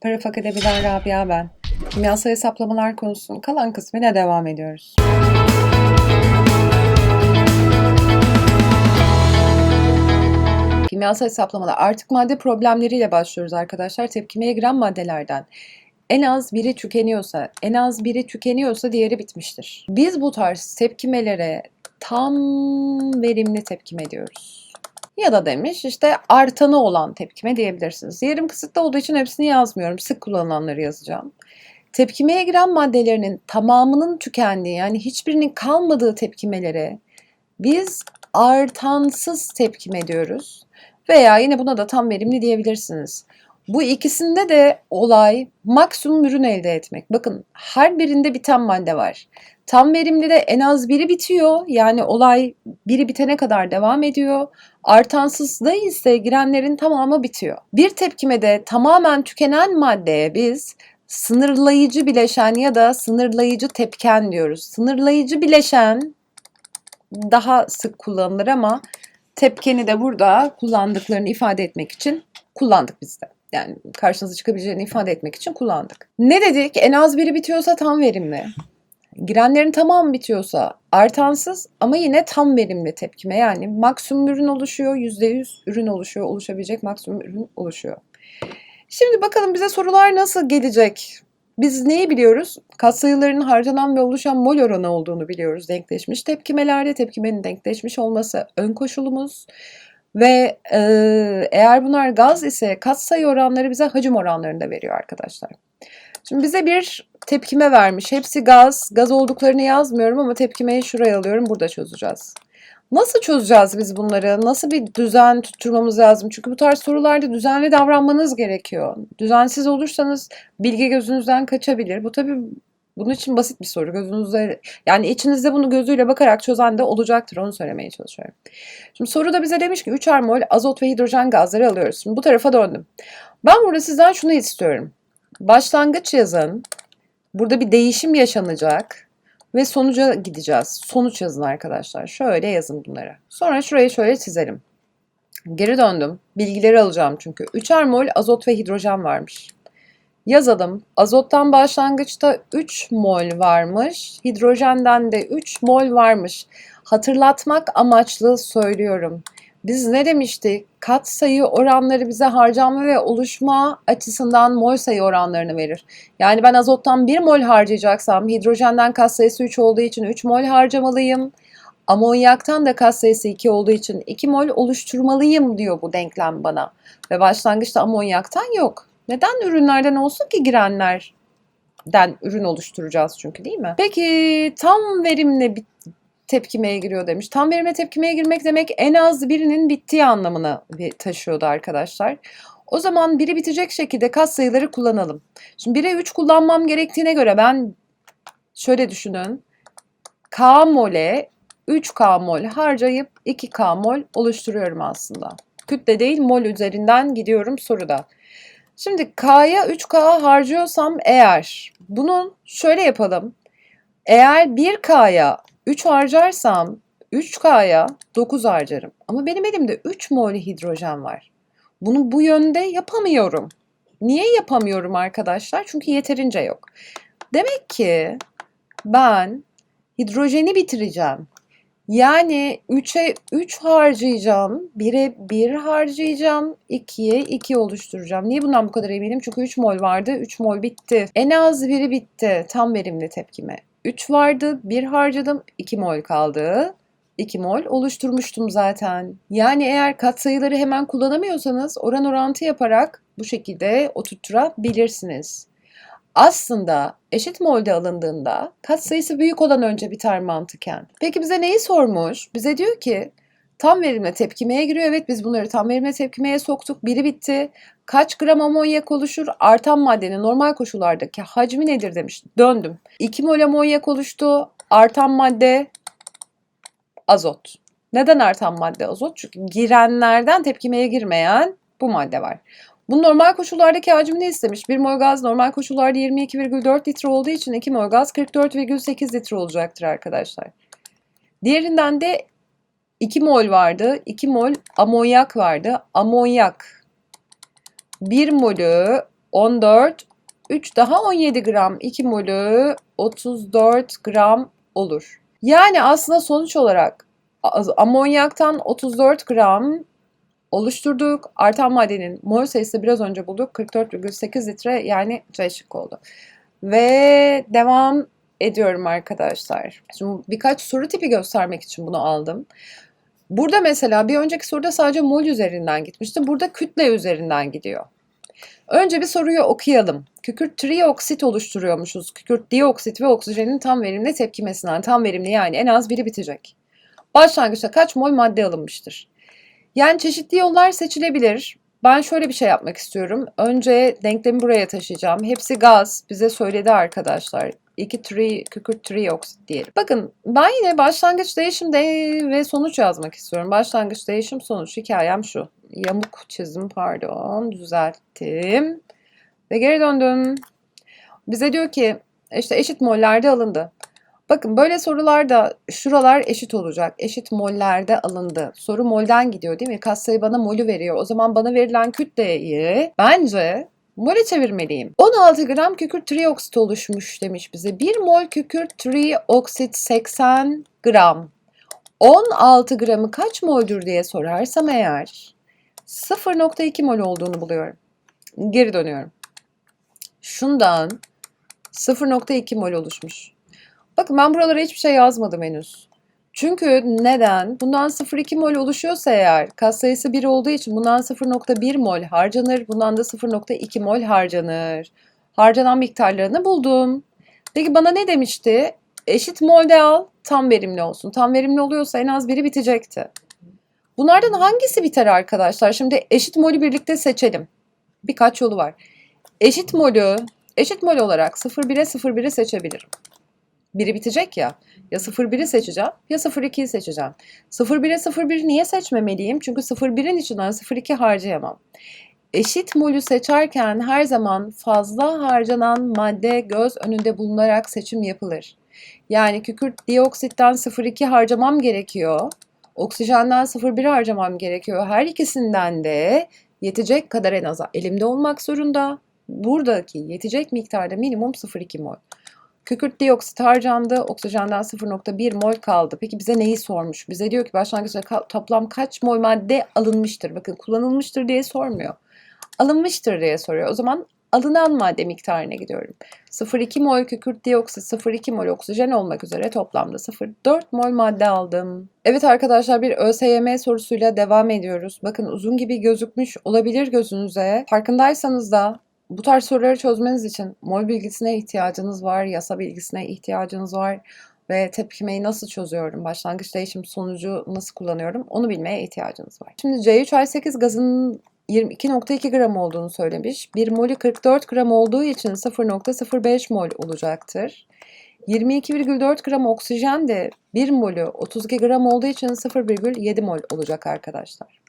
Para Akademi'den Rabia ben. Kimyasal hesaplamalar konusunun kalan kısmıyla devam ediyoruz. Kimyasal hesaplamalar artık madde problemleriyle başlıyoruz arkadaşlar. Tepkimeye giren maddelerden en az biri tükeniyorsa, en az biri tükeniyorsa diğeri bitmiştir. Biz bu tarz tepkimelere tam verimli tepkime diyoruz. Ya da demiş işte artanı olan tepkime diyebilirsiniz. Yerim kısıtlı olduğu için hepsini yazmıyorum. Sık kullanılanları yazacağım. Tepkimeye giren maddelerinin tamamının tükendiği yani hiçbirinin kalmadığı tepkimelere biz artansız tepkime diyoruz. Veya yine buna da tam verimli diyebilirsiniz. Bu ikisinde de olay maksimum ürün elde etmek. Bakın her birinde biten madde var. Tam verimli de en az biri bitiyor. Yani olay biri bitene kadar devam ediyor. Artansızda ise girenlerin tamamı bitiyor. Bir tepkimede tamamen tükenen maddeye biz sınırlayıcı bileşen ya da sınırlayıcı tepken diyoruz. Sınırlayıcı bileşen daha sık kullanılır ama tepkeni de burada kullandıklarını ifade etmek için kullandık biz de. Yani karşınıza çıkabileceğini ifade etmek için kullandık. Ne dedik? En az biri bitiyorsa tam verimli. Girenlerin tamamı bitiyorsa artansız ama yine tam verimli tepkime. Yani maksimum ürün oluşuyor, %100 ürün oluşuyor, oluşabilecek maksimum ürün oluşuyor. Şimdi bakalım bize sorular nasıl gelecek? Biz neyi biliyoruz? Katsayıların harcanan ve oluşan mol oranı olduğunu biliyoruz denkleşmiş tepkimelerde. Tepkimenin denkleşmiş olması ön koşulumuz. Ve e, eğer bunlar gaz ise katsayı oranları bize hacim oranlarını da veriyor arkadaşlar. Şimdi bize bir tepkime vermiş. Hepsi gaz. Gaz olduklarını yazmıyorum ama tepkimeyi şuraya alıyorum. Burada çözeceğiz. Nasıl çözeceğiz biz bunları? Nasıl bir düzen tutturmamız lazım? Çünkü bu tarz sorularda düzenli davranmanız gerekiyor. Düzensiz olursanız bilgi gözünüzden kaçabilir. Bu tabii bunun için basit bir soru. Gözünüzde yani içinizde bunu gözüyle bakarak çözen de olacaktır. Onu söylemeye çalışıyorum. Şimdi soruda bize demiş ki 3'er mol azot ve hidrojen gazları alıyoruz. Şimdi bu tarafa döndüm. Ben burada sizden şunu istiyorum. Başlangıç yazın. Burada bir değişim yaşanacak ve sonuca gideceğiz. Sonuç yazın arkadaşlar. Şöyle yazın bunları. Sonra şurayı şöyle çizelim. Geri döndüm. Bilgileri alacağım çünkü. 3'er mol azot ve hidrojen varmış. Yazalım. Azottan başlangıçta 3 mol varmış. Hidrojenden de 3 mol varmış. Hatırlatmak amaçlı söylüyorum. Biz ne demiştik? Kat sayı oranları bize harcama ve oluşma açısından mol sayı oranlarını verir. Yani ben azottan 1 mol harcayacaksam hidrojenden kat sayısı 3 olduğu için 3 mol harcamalıyım. Amonyaktan da kat sayısı 2 olduğu için 2 mol oluşturmalıyım diyor bu denklem bana. Ve başlangıçta amonyaktan yok. Neden ürünlerden olsun ki girenlerden ürün oluşturacağız çünkü değil mi? Peki tam verimli bir tepkimeye giriyor demiş. Tam verimle tepkimeye girmek demek en az birinin bittiği anlamına taşıyordu arkadaşlar. O zaman biri bitecek şekilde kat sayıları kullanalım. Şimdi 1'e 3 kullanmam gerektiğine göre ben şöyle düşünün. K mole 3K mol harcayıp 2K mol oluşturuyorum aslında. Kütle değil mol üzerinden gidiyorum soruda. Şimdi K'ya 3K harcıyorsam eğer bunu şöyle yapalım. Eğer 1K'ya 3 harcarsam 3K'ya 9 harcarım. Ama benim elimde 3 mol hidrojen var. Bunu bu yönde yapamıyorum. Niye yapamıyorum arkadaşlar? Çünkü yeterince yok. Demek ki ben hidrojeni bitireceğim. Yani 3'e 3 harcayacağım, 1'e 1 harcayacağım, 2'ye 2 oluşturacağım. Niye bundan bu kadar eminim? Çünkü 3 mol vardı, 3 mol bitti. En az biri bitti. Tam verimli tepkime. 3 vardı, 1 harcadım, 2 mol kaldı. 2 mol oluşturmuştum zaten. Yani eğer katsayıları hemen kullanamıyorsanız oran orantı yaparak bu şekilde oturtturabilirsiniz. Aslında eşit molde alındığında katsayısı büyük olan önce biter mantıken. Peki bize neyi sormuş? Bize diyor ki tam verimle tepkimeye giriyor. Evet biz bunları tam verimle tepkimeye soktuk. Biri bitti. Kaç gram amonyak oluşur? Artan maddenin normal koşullardaki hacmi nedir demiş. Döndüm. 2 mol amonyak oluştu. Artan madde azot. Neden artan madde azot? Çünkü girenlerden tepkimeye girmeyen bu madde var. Bu normal koşullardaki hacmini istemiş. 1 mol gaz normal koşullarda 22,4 litre olduğu için 2 mol gaz 44,8 litre olacaktır arkadaşlar. Diğerinden de 2 mol vardı. 2 mol amonyak vardı. Amonyak 1 molü 14, 3 daha 17 gram 2 molü 34 gram olur. Yani aslında sonuç olarak amonyaktan 34 gram oluşturduk. Artan maddenin mol sayısı biraz önce bulduk. 44,8 litre yani C şıkkı oldu. Ve devam ediyorum arkadaşlar. Şimdi birkaç soru tipi göstermek için bunu aldım. Burada mesela bir önceki soruda sadece mol üzerinden gitmişti. Burada kütle üzerinden gidiyor. Önce bir soruyu okuyalım. Kükürt trioksit oluşturuyormuşuz. Kükürt dioksit ve oksijenin tam verimli tepkimesinden. Tam verimli yani en az biri bitecek. Başlangıçta kaç mol madde alınmıştır? Yani çeşitli yollar seçilebilir. Ben şöyle bir şey yapmak istiyorum. Önce denklemi buraya taşıyacağım. Hepsi gaz. Bize söyledi arkadaşlar. 2 tri, kükürt trioksit diyelim. Bakın ben yine başlangıç değişim de ve sonuç yazmak istiyorum. Başlangıç değişim sonuç hikayem şu. Yamuk çizim pardon düzelttim. Ve geri döndüm. Bize diyor ki işte eşit mollerde alındı. Bakın böyle sorularda şuralar eşit olacak. Eşit mollerde alındı. Soru molden gidiyor değil mi? Katsayı bana molü veriyor. O zaman bana verilen kütleyi bence mole çevirmeliyim. 16 gram kükürt trioksit oluşmuş demiş bize. 1 mol kükürt trioksit 80 gram. 16 gramı kaç moldür diye sorarsam eğer 0.2 mol olduğunu buluyorum. Geri dönüyorum. Şundan 0.2 mol oluşmuş. Bakın ben buralara hiçbir şey yazmadım henüz. Çünkü neden? Bundan 0,2 mol oluşuyorsa eğer katsayısı 1 olduğu için bundan 0,1 mol harcanır. Bundan da 0,2 mol harcanır. Harcanan miktarlarını buldum. Peki bana ne demişti? Eşit molde al, tam verimli olsun. Tam verimli oluyorsa en az biri bitecekti. Bunlardan hangisi biter arkadaşlar? Şimdi eşit molü birlikte seçelim. Birkaç yolu var. Eşit molü, eşit mol olarak 0,1'e 0,1'i seçebilirim. Biri bitecek ya. Ya 0,1'i seçeceğim ya 0,2'yi seçeceğim. 0,1'e 0,1 niye seçmemeliyim? Çünkü 0,1'in içinden 0,2 harcayamam. Eşit molü seçerken her zaman fazla harcanan madde göz önünde bulunarak seçim yapılır. Yani kükürt dioksitten 0,2 harcamam gerekiyor. Oksijenden 0,1 harcamam gerekiyor. Her ikisinden de yetecek kadar en az elimde olmak zorunda. Buradaki yetecek miktarda minimum 0,2 mol. Kükürt dioksit harcandı. Oksijenden 0.1 mol kaldı. Peki bize neyi sormuş? Bize diyor ki başlangıçta ka- toplam kaç mol madde alınmıştır? Bakın kullanılmıştır diye sormuyor. Alınmıştır diye soruyor. O zaman alınan madde miktarına gidiyorum. 0,2 mol kükürt dioksit, 0,2 mol oksijen olmak üzere toplamda 0,4 mol madde aldım. Evet arkadaşlar bir ÖSYM sorusuyla devam ediyoruz. Bakın uzun gibi gözükmüş olabilir gözünüze. Farkındaysanız da bu tarz soruları çözmeniz için mol bilgisine ihtiyacınız var, yasa bilgisine ihtiyacınız var ve tepkimeyi nasıl çözüyorum, başlangıç değişim sonucu nasıl kullanıyorum onu bilmeye ihtiyacınız var. Şimdi C3H8 gazının 22.2 gram olduğunu söylemiş. 1 molü 44 gram olduğu için 0.05 mol olacaktır. 22,4 gram oksijen de 1 molü 32 gram olduğu için 0,7 mol olacak arkadaşlar.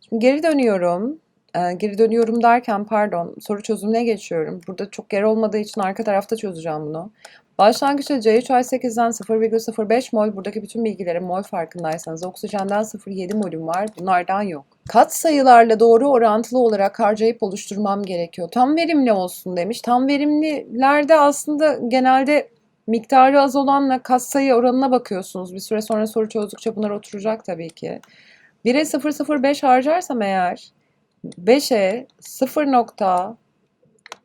Şimdi geri dönüyorum. Ee, geri dönüyorum derken pardon soru çözümüne geçiyorum. Burada çok yer olmadığı için arka tarafta çözeceğim bunu. Başlangıçta C3H8'den 0,05 mol buradaki bütün bilgilerin mol farkındaysanız oksijenden 0,7 molüm var. Bunlardan yok. Kat sayılarla doğru orantılı olarak harcayıp oluşturmam gerekiyor. Tam verimli olsun demiş. Tam verimlilerde aslında genelde miktarı az olanla kat sayı oranına bakıyorsunuz. Bir süre sonra soru çözdükçe bunlar oturacak tabii ki. 1'e 0,05 harcarsam eğer 5'e 0 nokta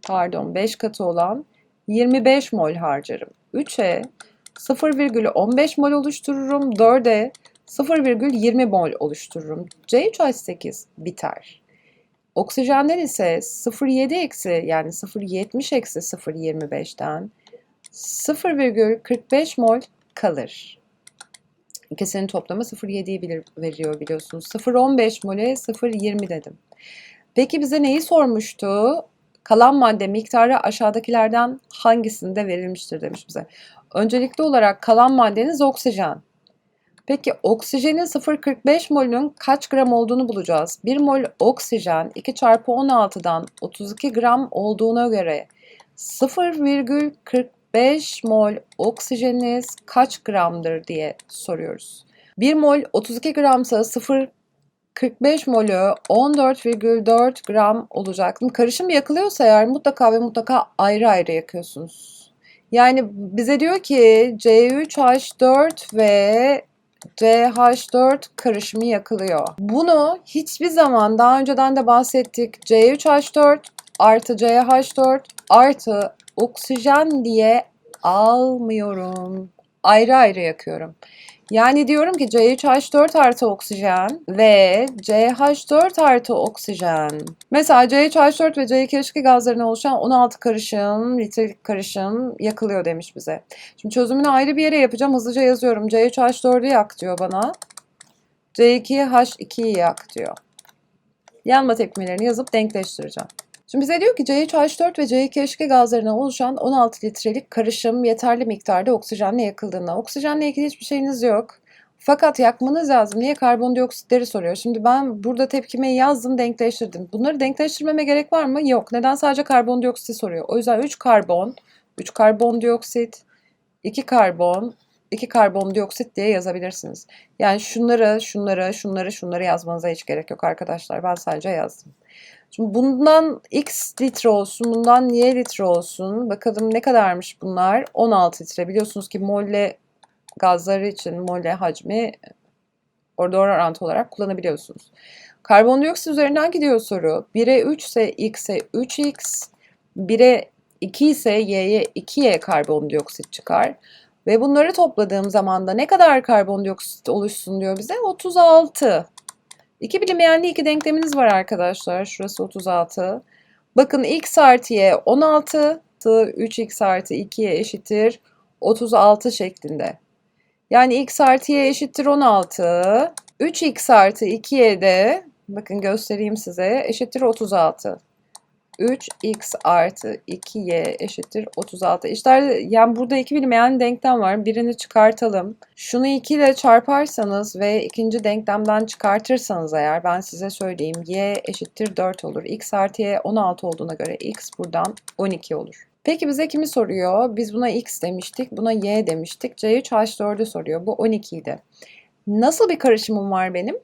pardon 5 katı olan 25 mol harcarım. 3'e 0,15 mol oluştururum. 4'e 0,20 mol oluştururum. C3H8 biter. Oksijenden ise 0,7 eksi yani 0,70 eksi 0,25'ten 0,45 mol kalır. İkisinin toplamı 0,7'yi bilir, veriyor biliyorsunuz. 0,15 mole 0,20 dedim. Peki bize neyi sormuştu? Kalan madde miktarı aşağıdakilerden hangisinde verilmiştir demiş bize. Öncelikli olarak kalan maddeniz oksijen. Peki oksijenin 0,45 molünün kaç gram olduğunu bulacağız. 1 mol oksijen 2 çarpı 16'dan 32 gram olduğuna göre 0,45 mol oksijeniniz kaç gramdır diye soruyoruz. 1 mol 32 gramsa 0 45 molü 14,4 gram olacak. Karışım yakılıyorsa eğer mutlaka ve mutlaka ayrı ayrı yakıyorsunuz. Yani bize diyor ki C3H4 ve CH4 karışımı yakılıyor. Bunu hiçbir zaman daha önceden de bahsettik. C3H4 artı CH4 artı oksijen diye almıyorum. Ayrı ayrı yakıyorum. Yani diyorum ki C3H4 artı oksijen ve CH4 artı oksijen. Mesela C3H4 ve C2H2 gazlarına oluşan 16 karışım, litrelik karışım yakılıyor demiş bize. Şimdi çözümünü ayrı bir yere yapacağım. Hızlıca yazıyorum. C3H4'ü yak diyor bana. C2H2'yi yak diyor. Yanma tepkimelerini yazıp denkleştireceğim. Şimdi bize diyor ki C3H4 ve C2H2 gazlarına oluşan 16 litrelik karışım yeterli miktarda oksijenle yakıldığında. Oksijenle ilgili hiçbir şeyiniz yok. Fakat yakmanız lazım. Niye karbondioksitleri soruyor. Şimdi ben burada tepkimeyi yazdım, denkleştirdim. Bunları denkleştirmeme gerek var mı? Yok. Neden sadece karbondioksit soruyor? O yüzden 3 karbon, 3 karbondioksit, 2 karbon, 2 karbondioksit diye yazabilirsiniz. Yani şunları, şunları, şunları, şunları yazmanıza hiç gerek yok arkadaşlar. Ben sadece yazdım. Şimdi bundan x litre olsun, bundan y litre olsun. Bakalım ne kadarmış bunlar? 16 litre. Biliyorsunuz ki molle gazları için molle hacmi orada orantı olarak kullanabiliyorsunuz. Karbondioksit üzerinden gidiyor soru. 1'e 3 ise x'e 3x, 1'e 2 ise y'ye 2y karbondioksit çıkar. Ve bunları topladığım zaman da ne kadar karbondioksit oluşsun diyor bize? 36. İki bilinmeyenli iki denkleminiz var arkadaşlar. Şurası 36. Bakın x artı y 16. 3x artı 2y eşittir 36 şeklinde. Yani x artı y eşittir 16. 3x artı 2y de bakın göstereyim size eşittir 36. 3x artı 2y eşittir 36. İşte yani burada iki bilinmeyen denklem var. Birini çıkartalım. Şunu 2 ile çarparsanız ve ikinci denklemden çıkartırsanız eğer ben size söyleyeyim y eşittir 4 olur. x artı y 16 olduğuna göre x buradan 12 olur. Peki bize kimi soruyor? Biz buna x demiştik, buna y demiştik. C3H4'ü soruyor. Bu 12 idi. Nasıl bir karışımım var benim?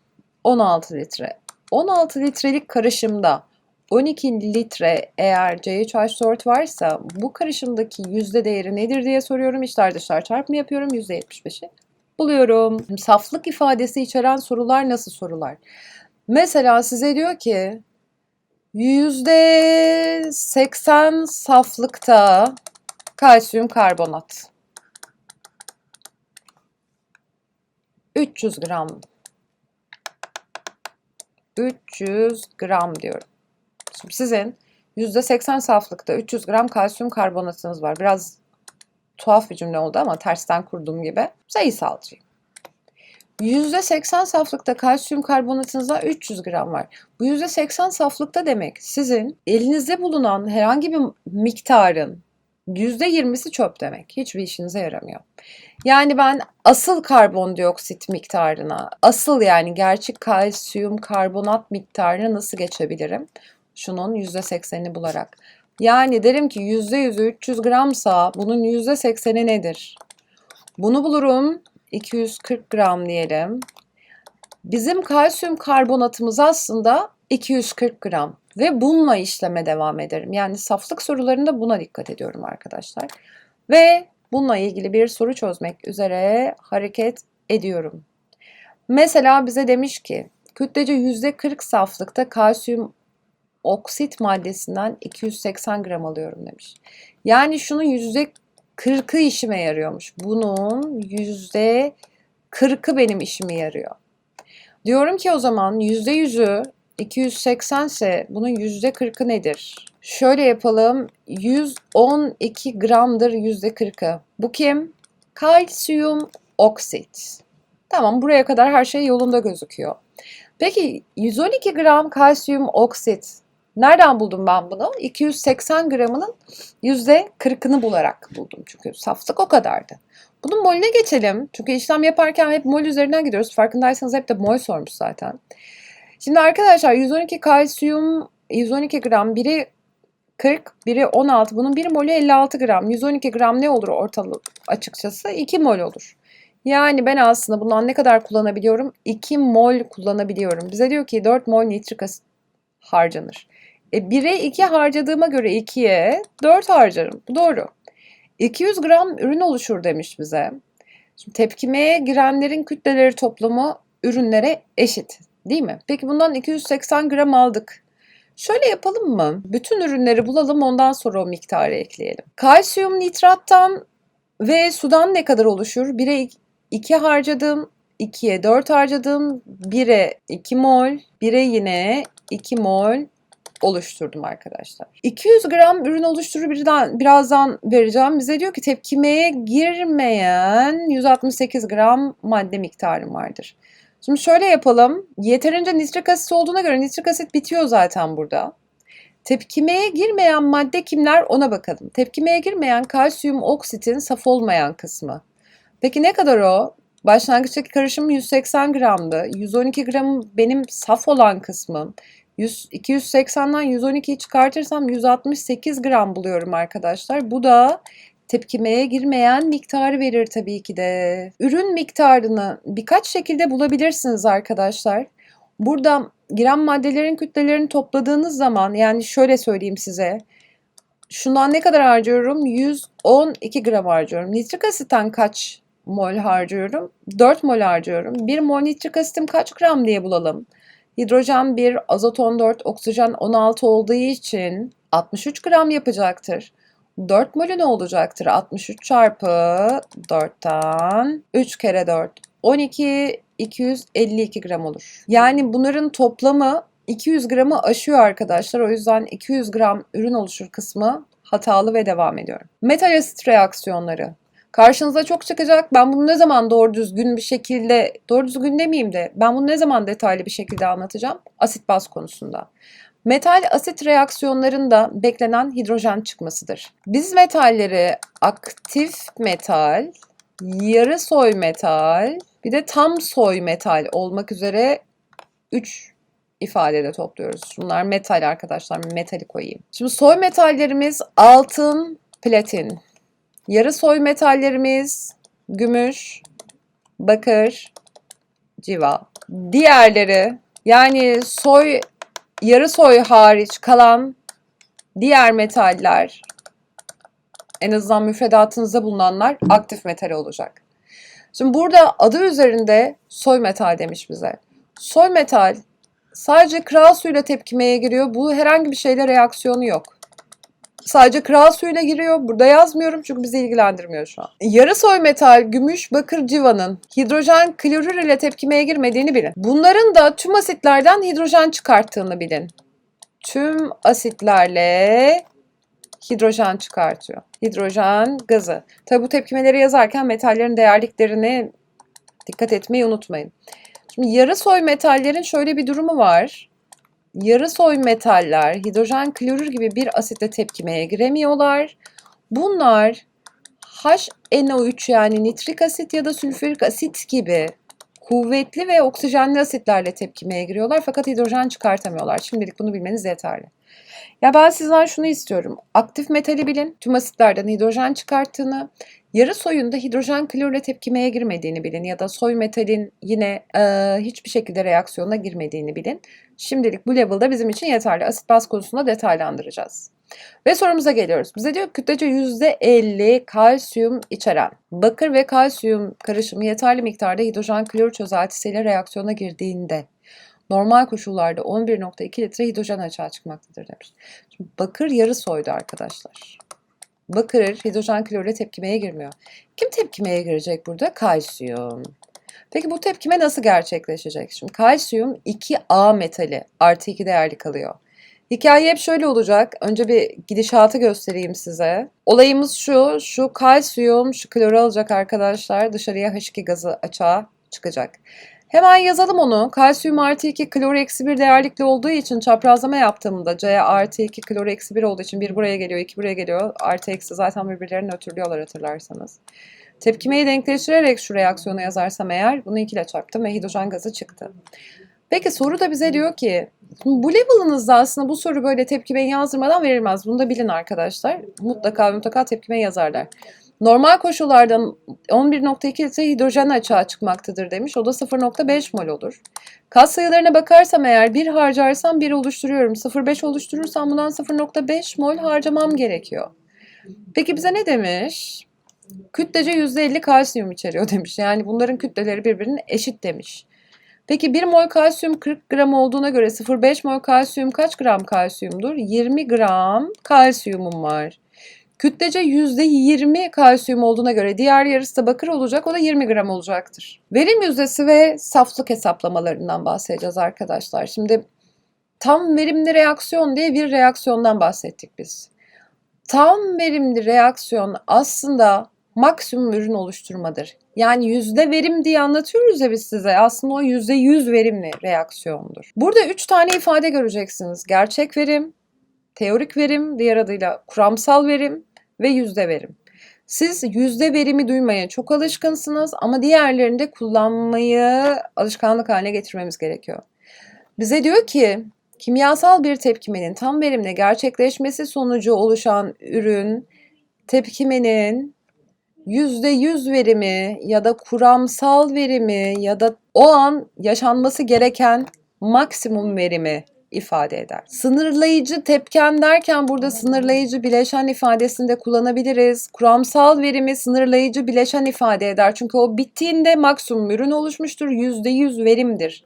16 litre. 16 litrelik karışımda 12 litre eğer C3H4 varsa bu karışımdaki yüzde değeri nedir diye soruyorum. İçler dışlar çarpımı yapıyorum. %75'i buluyorum. Saflık ifadesi içeren sorular nasıl sorular? Mesela size diyor ki %80 saflıkta kalsiyum karbonat. 300 gram. 300 gram diyorum. Şimdi sizin %80 saflıkta 300 gram kalsiyum karbonatınız var. Biraz tuhaf bir cümle oldu ama tersten kurduğum gibi. Sayısalcıyım. %80 saflıkta kalsiyum karbonatınızda 300 gram var. Bu %80 saflıkta demek sizin elinizde bulunan herhangi bir miktarın %20'si çöp demek. Hiçbir işinize yaramıyor. Yani ben asıl karbondioksit miktarına, asıl yani gerçek kalsiyum karbonat miktarına nasıl geçebilirim? Şunun %80'ini bularak. Yani derim ki %100'ü 300 gramsa bunun %80'i nedir? Bunu bulurum. 240 gram diyelim. Bizim kalsiyum karbonatımız aslında 240 gram ve bununla işleme devam ederim. Yani saflık sorularında buna dikkat ediyorum arkadaşlar. Ve bununla ilgili bir soru çözmek üzere hareket ediyorum. Mesela bize demiş ki kütlece %40 saflıkta kalsiyum oksit maddesinden 280 gram alıyorum demiş. Yani şunun %40'ı işime yarıyormuş. Bunun %40'ı benim işime yarıyor. Diyorum ki o zaman %100'ü 280 ise bunun %40'ı nedir? Şöyle yapalım. 112 gramdır %40'ı. Bu kim? Kalsiyum oksit. Tamam buraya kadar her şey yolunda gözüküyor. Peki 112 gram kalsiyum oksit Nereden buldum ben bunu? 280 gramının %40'ını bularak buldum. Çünkü saflık o kadardı. Bunun molüne geçelim. Çünkü işlem yaparken hep mol üzerinden gidiyoruz. Farkındaysanız hep de mol sormuş zaten. Şimdi arkadaşlar 112 kalsiyum 112 gram biri 40, biri 16. Bunun bir molü 56 gram. 112 gram ne olur ortalık açıkçası? 2 mol olur. Yani ben aslında bundan ne kadar kullanabiliyorum? 2 mol kullanabiliyorum. Bize diyor ki 4 mol nitrik asit harcanır. E 1'e 2 harcadığıma göre 2'ye 4 harcarım. Doğru. 200 gram ürün oluşur demiş bize. Şimdi tepkimeye girenlerin kütleleri toplamı ürünlere eşit. Değil mi? Peki bundan 280 gram aldık. Şöyle yapalım mı? Bütün ürünleri bulalım ondan sonra o miktarı ekleyelim. Kalsiyum nitrattan ve sudan ne kadar oluşur? 1'e 2 harcadım, 2'ye 4 harcadım, 1'e 2 mol, 1'e yine 2 mol oluşturdum arkadaşlar. 200 gram ürün oluşturur birden, birazdan vereceğim. Bize diyor ki tepkimeye girmeyen 168 gram madde miktarım vardır. Şimdi şöyle yapalım. Yeterince nitrik asit olduğuna göre nitrik asit bitiyor zaten burada. Tepkimeye girmeyen madde kimler ona bakalım. Tepkimeye girmeyen kalsiyum oksitin saf olmayan kısmı. Peki ne kadar o? Başlangıçtaki karışım 180 gramdı. 112 gram benim saf olan kısmım. 100, 280'den 112'yi çıkartırsam 168 gram buluyorum arkadaşlar. Bu da tepkimeye girmeyen miktarı verir tabii ki de. Ürün miktarını birkaç şekilde bulabilirsiniz arkadaşlar. Burada giren maddelerin kütlelerini topladığınız zaman yani şöyle söyleyeyim size. Şundan ne kadar harcıyorum? 112 gram harcıyorum. Nitrik asitten kaç mol harcıyorum? 4 mol harcıyorum. 1 mol nitrik asitim kaç gram diye bulalım. Hidrojen 1, azot 14, oksijen 16 olduğu için 63 gram yapacaktır. 4 molü ne olacaktır? 63 çarpı 4'ten 3 kere 4 12 252 gram olur. Yani bunların toplamı 200 gramı aşıyor arkadaşlar. O yüzden 200 gram ürün oluşur kısmı hatalı ve devam ediyorum. Metal asit reaksiyonları. Karşınıza çok çıkacak. Ben bunu ne zaman doğru düzgün bir şekilde, doğru düzgün demeyeyim de ben bunu ne zaman detaylı bir şekilde anlatacağım? Asit baz konusunda. Metal asit reaksiyonlarında beklenen hidrojen çıkmasıdır. Biz metalleri aktif metal, yarı soy metal, bir de tam soy metal olmak üzere 3 ifadede topluyoruz. Bunlar metal arkadaşlar. Metali koyayım. Şimdi soy metallerimiz altın, platin. Yarı soy metallerimiz gümüş, bakır, civa. Diğerleri yani soy yarı soy hariç kalan diğer metaller en azından müfredatınızda bulunanlar aktif metal olacak. Şimdi burada adı üzerinde soy metal demiş bize. Soy metal sadece kral suyuyla tepkimeye giriyor. Bu herhangi bir şeyle reaksiyonu yok. Sadece kral suyuyla giriyor. Burada yazmıyorum çünkü bizi ilgilendirmiyor şu an. Yarı soy metal, gümüş, bakır, civanın hidrojen klorür ile tepkimeye girmediğini bilin. Bunların da tüm asitlerden hidrojen çıkarttığını bilin. Tüm asitlerle hidrojen çıkartıyor. Hidrojen gazı. Tabi bu tepkimeleri yazarken metallerin değerliklerini dikkat etmeyi unutmayın. Şimdi yarı soy metallerin şöyle bir durumu var. Yarı soy metaller hidrojen klorür gibi bir asitle tepkimeye giremiyorlar. Bunlar HNO3 yani nitrik asit ya da sülfürik asit gibi kuvvetli ve oksijenli asitlerle tepkimeye giriyorlar fakat hidrojen çıkartamıyorlar. Şimdilik bunu bilmeniz yeterli. Ya ben sizden şunu istiyorum. Aktif metali bilin. Tüm asitlerden hidrojen çıkarttığını, yarı soyunda hidrojen klorle tepkimeye girmediğini bilin ya da soy metalin yine e, hiçbir şekilde reaksiyona girmediğini bilin. Şimdilik bu level'da bizim için yeterli. Asit baz konusunda detaylandıracağız. Ve sorumuza geliyoruz. Bize diyor kütlece %50 kalsiyum içeren bakır ve kalsiyum karışımı yeterli miktarda hidrojen klor çözeltisiyle reaksiyona girdiğinde normal koşullarda 11.2 litre hidrojen açığa çıkmaktadır demiş. Şimdi bakır yarı soydu arkadaşlar. Bakır hidrojen klorle tepkimeye girmiyor. Kim tepkimeye girecek burada? Kalsiyum. Peki bu tepkime nasıl gerçekleşecek? Şimdi kalsiyum 2A metali artı 2 değerli kalıyor. Hikaye hep şöyle olacak. Önce bir gidişatı göstereyim size. Olayımız şu. Şu kalsiyum şu kloru alacak arkadaşlar. Dışarıya H2 gazı açığa çıkacak. Hemen yazalım onu. Kalsiyum artı 2 klor eksi 1 değerlikli olduğu için çaprazlama yaptığımda C artı 2 klor eksi 1 olduğu için 1 buraya geliyor 2 buraya geliyor. Artı eksi zaten birbirlerini ötürlüyorlar hatırlarsanız. Tepkimeyi denkleştirerek şu reaksiyonu yazarsam eğer bunu 2 ile çarptım ve hidrojen gazı çıktı. Peki soru da bize diyor ki bu level'ınızda aslında bu soru böyle tepkimeyi yazdırmadan verilmez. Bunu da bilin arkadaşlar. Mutlaka mutlaka tepkimeyi yazarlar. Normal koşullardan 11.2 litre hidrojen açığa çıkmaktadır demiş. O da 0.5 mol olur. Kas sayılarına bakarsam eğer 1 harcarsam 1 oluşturuyorum. 0.5 oluşturursam bundan 0.5 mol harcamam gerekiyor. Peki bize ne demiş? Kütlece %50 kalsiyum içeriyor demiş. Yani bunların kütleleri birbirine eşit demiş. Peki 1 mol kalsiyum 40 gram olduğuna göre 0,5 mol kalsiyum kaç gram kalsiyumdur? 20 gram kalsiyumum var. Kütlece %20 kalsiyum olduğuna göre diğer yarısı da bakır olacak. O da 20 gram olacaktır. Verim yüzdesi ve saflık hesaplamalarından bahsedeceğiz arkadaşlar. Şimdi tam verimli reaksiyon diye bir reaksiyondan bahsettik biz. Tam verimli reaksiyon aslında maksimum ürün oluşturmadır. Yani yüzde verim diye anlatıyoruz ya biz size. Aslında o yüzde yüz verimli reaksiyondur. Burada üç tane ifade göreceksiniz. Gerçek verim, teorik verim, diğer adıyla kuramsal verim ve yüzde verim. Siz yüzde verimi duymaya çok alışkınsınız ama diğerlerini de kullanmayı alışkanlık haline getirmemiz gerekiyor. Bize diyor ki kimyasal bir tepkimenin tam verimle gerçekleşmesi sonucu oluşan ürün tepkimenin %100 verimi ya da kuramsal verimi ya da o an yaşanması gereken maksimum verimi ifade eder. Sınırlayıcı tepken derken burada sınırlayıcı bileşen ifadesini de kullanabiliriz. Kuramsal verimi sınırlayıcı bileşen ifade eder. Çünkü o bittiğinde maksimum ürün oluşmuştur. %100 verimdir.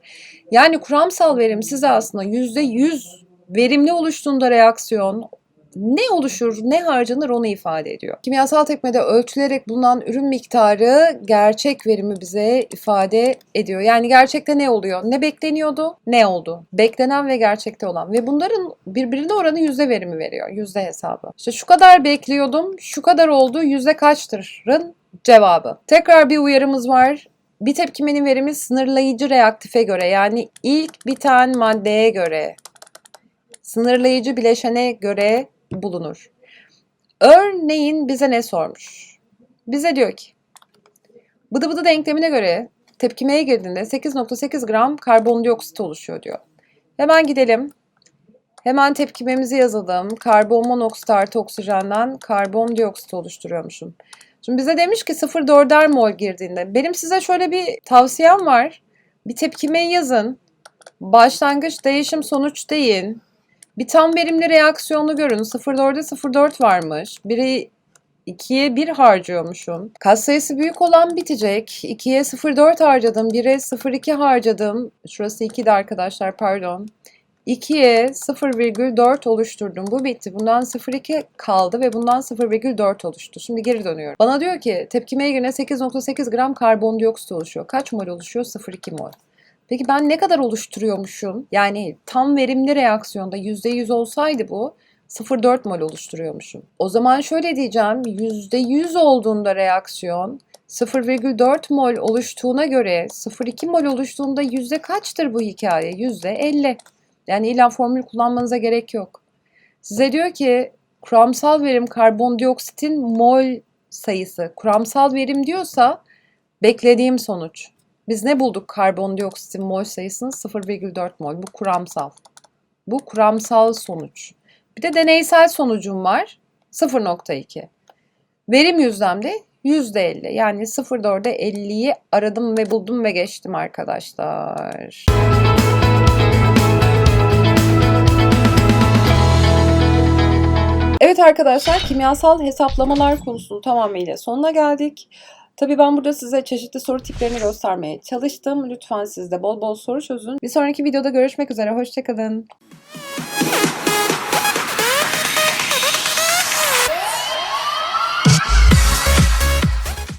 Yani kuramsal verim size aslında %100 verimli oluştuğunda reaksiyon ne oluşur, ne harcanır onu ifade ediyor. Kimyasal tepkimede ölçülerek bulunan ürün miktarı gerçek verimi bize ifade ediyor. Yani gerçekte ne oluyor? Ne bekleniyordu? Ne oldu? Beklenen ve gerçekte olan ve bunların birbirine oranı yüzde verimi veriyor. Yüzde hesabı. İşte şu kadar bekliyordum, şu kadar oldu, yüzde kaçtırın cevabı. Tekrar bir uyarımız var. Bir tepkimenin verimi sınırlayıcı reaktife göre yani ilk biten maddeye göre sınırlayıcı bileşene göre bulunur. Örneğin bize ne sormuş? Bize diyor ki bıdı bıdı denklemine göre tepkimeye girdiğinde 8.8 gram karbondioksit oluşuyor diyor. Hemen gidelim. Hemen tepkimemizi yazalım. Karbon monoksit artı oksijenden karbondioksit oluşturuyormuşum. Şimdi bize demiş ki 0,4'er mol girdiğinde. Benim size şöyle bir tavsiyem var. Bir tepkimeyi yazın. Başlangıç değişim sonuç deyin. Bir tam verimli reaksiyonu görün. 0.4'e 0.4 varmış. Biri 2'ye 1 harcıyormuşum. Kas sayısı büyük olan bitecek. 2'ye 0.4 harcadım. 1'e 0.2 harcadım. Şurası 2'de arkadaşlar pardon. 2'ye 0,4 oluşturdum. Bu bitti. Bundan 0,2 kaldı ve bundan 0,4 oluştu. Şimdi geri dönüyorum. Bana diyor ki tepkimeye girene 8,8 gram karbondioksit oluşuyor. Kaç mol oluşuyor? 0,2 mol. Peki ben ne kadar oluşturuyormuşum? Yani tam verimli reaksiyonda %100 olsaydı bu 0,4 mol oluşturuyormuşum. O zaman şöyle diyeceğim %100 olduğunda reaksiyon 0,4 mol oluştuğuna göre 0,2 mol oluştuğunda yüzde kaçtır bu hikaye? Yüzde 50. Yani illa formül kullanmanıza gerek yok. Size diyor ki kuramsal verim karbondioksitin mol sayısı. Kuramsal verim diyorsa beklediğim sonuç. Biz ne bulduk karbondioksitin mol sayısını 0,4 mol. Bu kuramsal. Bu kuramsal sonuç. Bir de deneysel sonucum var. 0.2. Verim yüzdemde %50. Yani 0.4'e 50'yi aradım ve buldum ve geçtim arkadaşlar. Evet arkadaşlar kimyasal hesaplamalar konusu tamamıyla sonuna geldik. Tabii ben burada size çeşitli soru tiplerini göstermeye çalıştım. Lütfen siz de bol bol soru çözün. Bir sonraki videoda görüşmek üzere. Hoşçakalın.